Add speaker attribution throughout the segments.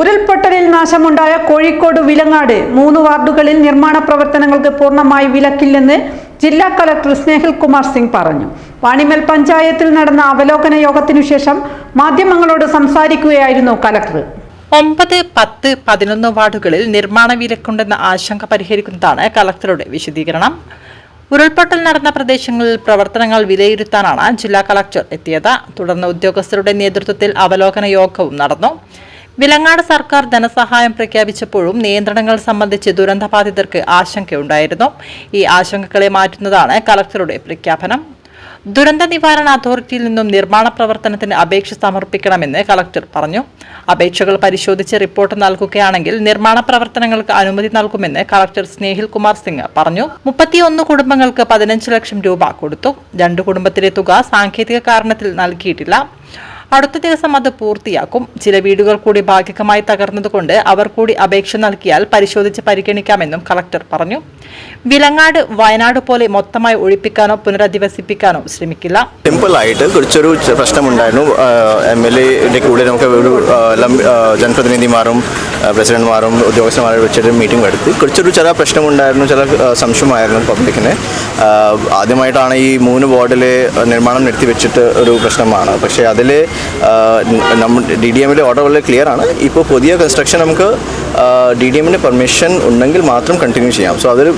Speaker 1: ഉരുൾപൊട്ടലിൽ നാശമുണ്ടായ കോഴിക്കോട് വിലങ്ങാട് മൂന്ന് വാർഡുകളിൽ നിർമ്മാണ പ്രവർത്തനങ്ങൾക്ക് പൂർണ്ണമായി വിലക്കില്ലെന്ന് ജില്ലാ കളക്ടർ സ്നേഹിൽ കുമാർ സിംഗ് പറഞ്ഞു വാണിമൽ പഞ്ചായത്തിൽ നടന്ന അവലോകന യോഗത്തിനു ശേഷം മാധ്യമങ്ങളോട് സംസാരിക്കുകയായിരുന്നു കലക്ടർ
Speaker 2: ഒമ്പത് പത്ത് പതിനൊന്ന് വാർഡുകളിൽ നിർമ്മാണ വിലക്കുണ്ടെന്ന ആശങ്ക പരിഹരിക്കുന്നതാണ് കലക്ടറുടെ വിശദീകരണം ഉരുൾപൊട്ടൽ നടന്ന പ്രദേശങ്ങളിൽ പ്രവർത്തനങ്ങൾ വിലയിരുത്താനാണ് ജില്ലാ കളക്ടർ എത്തിയത് തുടർന്ന് ഉദ്യോഗസ്ഥരുടെ നേതൃത്വത്തിൽ അവലോകന യോഗവും നടന്നു വിലങ്ങാട് സർക്കാർ ധനസഹായം പ്രഖ്യാപിച്ചപ്പോഴും നിയന്ത്രണങ്ങൾ സംബന്ധിച്ച് ദുരന്തബാധിതർക്ക് ആശങ്കയുണ്ടായിരുന്നു ഈ ആശങ്കകളെ മാറ്റുന്നതാണ് കളക്ടറുടെ പ്രഖ്യാപനം ദുരന്ത നിവാരണ അതോറിറ്റിയിൽ നിന്നും നിർമ്മാണ പ്രവർത്തനത്തിന് അപേക്ഷ സമർപ്പിക്കണമെന്ന് കളക്ടർ പറഞ്ഞു അപേക്ഷകൾ പരിശോധിച്ച് റിപ്പോർട്ട് നൽകുകയാണെങ്കിൽ നിർമ്മാണ പ്രവർത്തനങ്ങൾക്ക് അനുമതി നൽകുമെന്ന് കളക്ടർ സ്നേഹിൽ കുമാർ സിംഗ് പറഞ്ഞു മുപ്പത്തിയൊന്ന് കുടുംബങ്ങൾക്ക് പതിനഞ്ച് ലക്ഷം രൂപ കൊടുത്തു രണ്ട് കുടുംബത്തിലെ തുക സാങ്കേതിക കാരണത്തിൽ നൽകിയിട്ടില്ല അടുത്ത ദിവസം അത് പൂർത്തിയാക്കും ചില വീടുകൾ കൂടി ഭാഗികമായി തകർന്നതുകൊണ്ട് അവർ കൂടി അപേക്ഷ നൽകിയാൽ പരിശോധിച്ച് പരിഗണിക്കാമെന്നും കളക്ടർ പറഞ്ഞു വിലങ്ങാട് വയനാട് പോലെ മൊത്തമായി ഒഴിപ്പിക്കാനോ പുനരധിവസിപ്പിക്കാനോ ശ്രമിക്കില്ല
Speaker 3: സിമ്പിൾ ആയിട്ട് കുറച്ചൊരു പ്രശ്നമുണ്ടായിരുന്നു എം എൽ എയുടെ കൂടെ നമുക്ക് ഒരു ജനപ്രതിനിധിമാരും പ്രസിഡന്റുമാരും ഉദ്യോഗസ്ഥന്മാരും വെച്ചിട്ട് മീറ്റിംഗ് നടത്തി കുറച്ചൊരു ചില പ്രശ്നമുണ്ടായിരുന്നു ചില സംശയമായിരുന്നു പബ്ലിക്കിന് ആദ്യമായിട്ടാണ് ഈ മൂന്ന് വാർഡിൽ നിർമ്മാണം വെച്ചിട്ട് ഒരു പ്രശ്നമാണ് പക്ഷേ അതിൽ നമ്മുടെ ഡി ഡി എമ്മിലെ ഓർഡർ വളരെ ക്ലിയർ ആണ് ഇപ്പോൾ പുതിയ കൺസ്ട്രക്ഷൻ നമുക്ക് ഡി ഡി എമ്മിൻ്റെ പെർമിഷൻ ഉണ്ടെങ്കിൽ മാത്രം കണ്ടിന്യൂ ചെയ്യാം സോ അതൊരു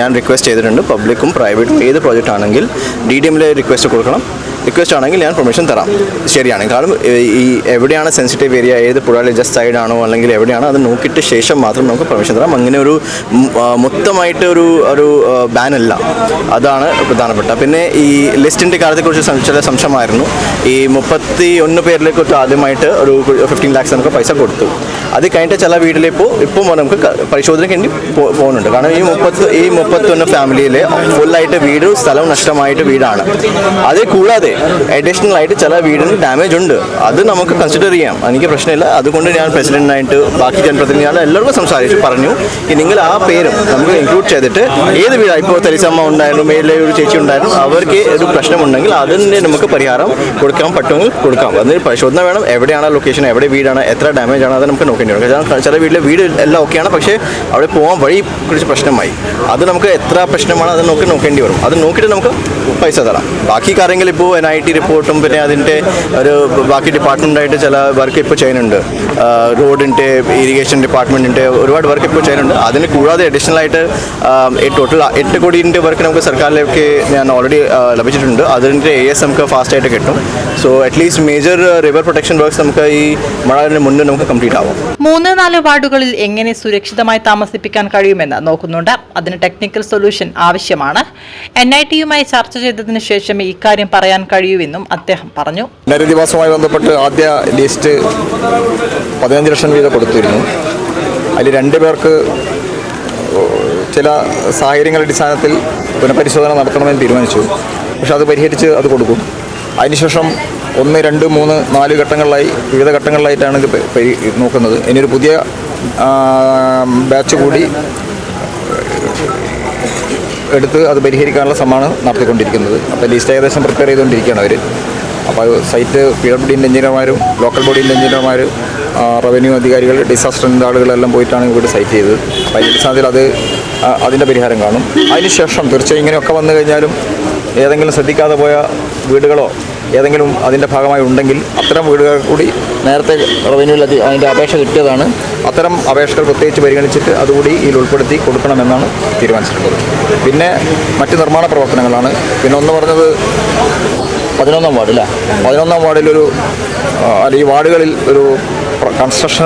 Speaker 3: ഞാൻ റിക്വസ്റ്റ് ചെയ്തിട്ടുണ്ട് പബ്ലിക്കും പ്രൈവറ്റും ഏത് പ്രോജക്റ്റ് ആണെങ്കിൽ ഡി ഡി എമ്മിലെ റിക്വസ്റ്റ് കൊടുക്കണം റിക്വസ്റ്റ് ആണെങ്കിൽ ഞാൻ പെർമിഷൻ തരാം ശരിയാണ് കാരണം ഈ എവിടെയാണ് സെൻസിറ്റീവ് ഏരിയ ഏത് പുഴയുടെ ജസ്റ്റ് സൈഡാണോ അല്ലെങ്കിൽ എവിടെയാണോ അത് നോക്കിയിട്ട് ശേഷം മാത്രം നമുക്ക് പെർമിഷൻ തരാം അങ്ങനെ ഒരു മൊത്തമായിട്ട് ഒരു ഒരു ബാനല്ല അതാണ് പ്രധാനപ്പെട്ട പിന്നെ ഈ ലിസ്റ്റിൻ്റെ കാര്യത്തെക്കുറിച്ച് ചില സംശയമായിരുന്നു ഈ മുപ്പത്തി ഒന്ന് പേരിലേക്കൊട്ട് ആദ്യമായിട്ട് ഒരു ഫിഫ്റ്റീൻ ലാക്സ് നമുക്ക് പൈസ കൊടുത്തു അത് കഴിഞ്ഞിട്ട് ചില വീട്ടിലിപ്പോൾ ഇപ്പോൾ നമുക്ക് പരിശോധനയ്ക്ക് വേണ്ടി പോകുന്നുണ്ട് കാരണം ഈ മുപ്പത്ത് ഈ മുപ്പത്തൊന്ന് ഫാമിലിയിൽ ഫുള്ളായിട്ട് വീട് സ്ഥലം നഷ്ടമായിട്ട് വീടാണ് അത് കൂടാതെ അഡീഷണൽ ആയിട്ട് ചില വീടിന് ഡാമേജ് ഉണ്ട് അത് നമുക്ക് കൺസിഡർ ചെയ്യാം എനിക്ക് പ്രശ്നമില്ല അതുകൊണ്ട് ഞാൻ പ്രസിഡന്റിനായിട്ട് ബാക്കി ജനപ്രതിനിധികളെ എല്ലാവർക്കും സംസാരിച്ചു പറഞ്ഞു നിങ്ങൾ ആ പേരും നമുക്ക് ഇൻക്ലൂഡ് ചെയ്തിട്ട് ഏത് വീടാ ഇപ്പോൾ തെരേസമ്മ ഉണ്ടായിരുന്നു മേലെ ഒരു ചേച്ചി ഉണ്ടായിരുന്നു അവർക്ക് ഒരു പ്രശ്നമുണ്ടെങ്കിൽ അതിൻ്റെ നമുക്ക് പരിഹാരം കൊടുക്കാൻ പറ്റുമെങ്കിൽ കൊടുക്കാം അതിന് പരിശോധന വേണം എവിടെയാണ് ലൊക്കേഷൻ എവിടെ വീടാണ് എത്ര ഡാമേജ് ആണ് അത് നമുക്ക് നോക്കേണ്ടി വരും കാരണം ചില വീട്ടിലെ വീട് എല്ലാം ഓക്കെയാണ് പക്ഷേ അവിടെ പോകാൻ വഴി കുറിച്ച് പ്രശ്നമായി അത് നമുക്ക് എത്ര പ്രശ്നമാണ് അത് നോക്കി നോക്കേണ്ടി വരും അത് നോക്കിയിട്ട് നമുക്ക് പൈസ തരാം ബാക്കി കാര്യങ്ങൾ ഇപ്പോൾ എൻ ഐ ടി റിപ്പോർട്ടും പിന്നെ അതിൻ്റെ ഒരു ബാക്കി ഡിപ്പാർട്ട്മെൻറ്റായിട്ട് ചില വർക്ക് ഇപ്പോൾ ചെയ്യുന്നുണ്ട് റോഡിൻ്റെ ഇറിഗേഷൻ ഡിപ്പാർട്ട്മെൻറ്റിൻ്റെ ഒരുപാട് വർക്ക് ഇപ്പോൾ ചെയ്യുന്നുണ്ട് അതിന് കൂടാതെ അഡീഷണൽ ആയിട്ട് ടോട്ടൽ എട്ട് കോടിൻ്റെ വർക്ക് നമുക്ക് സർക്കാരിലേക്ക് ഞാൻ ഓൾറെഡി ലഭിച്ചിട്ടുണ്ട് അതിൻ്റെ എ എസ് നമുക്ക് ഫാസ്റ്റ് ആയിട്ട് കിട്ടും so at least major river protection works നമുക്ക് ഈ മഴ മുന്നേ നമുക്ക് കംപ്ലീറ്റ് ആവും
Speaker 2: മൂന്ന് നാല് വാർഡുകളിൽ എങ്ങനെ സുരക്ഷിതമായി താമസിപ്പിക്കാൻ കഴിയുമെന്ന് നോക്കുന്നുണ്ട് അതിന് ടെക്നിക്കൽ സൊല്യൂഷൻ ആവശ്യമാണ് എൻ ഐ ടിയുമായി ചർച്ച ചെയ്തതിനു ശേഷമേ ഇക്കാര്യം പറയാൻ കഴിയൂവെന്നും അദ്ദേഹം പറഞ്ഞു
Speaker 3: പുനരധിവാസവുമായി ബന്ധപ്പെട്ട് ആദ്യ ലിസ്റ്റ് പതിനഞ്ച് ലക്ഷം വീതം കൊടുത്തിരുന്നു അതിൽ രണ്ടു പേർക്ക് ചില സാഹചര്യങ്ങളുടെ അടിസ്ഥാനത്തിൽ പുനഃപരിശോധന നടത്തണമെന്ന് തീരുമാനിച്ചു പക്ഷെ അത് പരിഹരിച്ച് അത് കൊടുക്കും അതിനുശേഷം ഒന്ന് രണ്ട് മൂന്ന് നാല് ഘട്ടങ്ങളിലായി വിവിധ ഘട്ടങ്ങളിലായിട്ടാണ് ഇത് നോക്കുന്നത് ഇനിയൊരു പുതിയ ബാച്ച് കൂടി എടുത്ത് അത് പരിഹരിക്കാനുള്ള സമ്മാനം നടത്തിക്കൊണ്ടിരിക്കുന്നത് അപ്പോൾ ലിസ്റ്റ് ഏകദേശം പ്രിപ്പയർ ചെയ്തുകൊണ്ടിരിക്കുകയാണ് അവർ അപ്പോൾ സൈറ്റ് പി ഡബ്ല്യു ഡിൻ്റെ എഞ്ചിനീയർമാരും ലോക്കൽ ബോഡീൻ്റെ എഞ്ചിനീയർമാർ റവന്യൂ അധികാരികൾ ഡിസാസ്റ്ററിൻ്റെ ആളുകളെല്ലാം പോയിട്ടാണ് ഇവിടെ സൈറ്റ് ചെയ്തത് അപ്പോൾ അതിൻ്റെ അത് അതിൻ്റെ പരിഹാരം കാണും അതിനുശേഷം തീർച്ചയായും ഇങ്ങനെയൊക്കെ വന്നു കഴിഞ്ഞാലും ഏതെങ്കിലും ശ്രദ്ധിക്കാതെ പോയ വീടുകളോ ഏതെങ്കിലും അതിൻ്റെ ഭാഗമായി ഉണ്ടെങ്കിൽ അത്തരം വീടുകൾ കൂടി നേരത്തെ റവന്യൂവിൽ അതിൻ്റെ അപേക്ഷ കിട്ടിയതാണ് അത്തരം അപേക്ഷകൾ പ്രത്യേകിച്ച് പരിഗണിച്ചിട്ട് അതുകൂടി ഇതിൽ ഉൾപ്പെടുത്തി കൊടുക്കണമെന്നാണ് തീരുമാനിച്ചിട്ടുള്ളത് പിന്നെ മറ്റ് നിർമ്മാണ പ്രവർത്തനങ്ങളാണ് പിന്നെ ഒന്ന് പറഞ്ഞത് പതിനൊന്നാം വാർഡ് അല്ലേ പതിനൊന്നാം വാർഡിലൊരു അല്ല ഈ വാർഡുകളിൽ ഒരു കൺസ്ട്രക്ഷൻ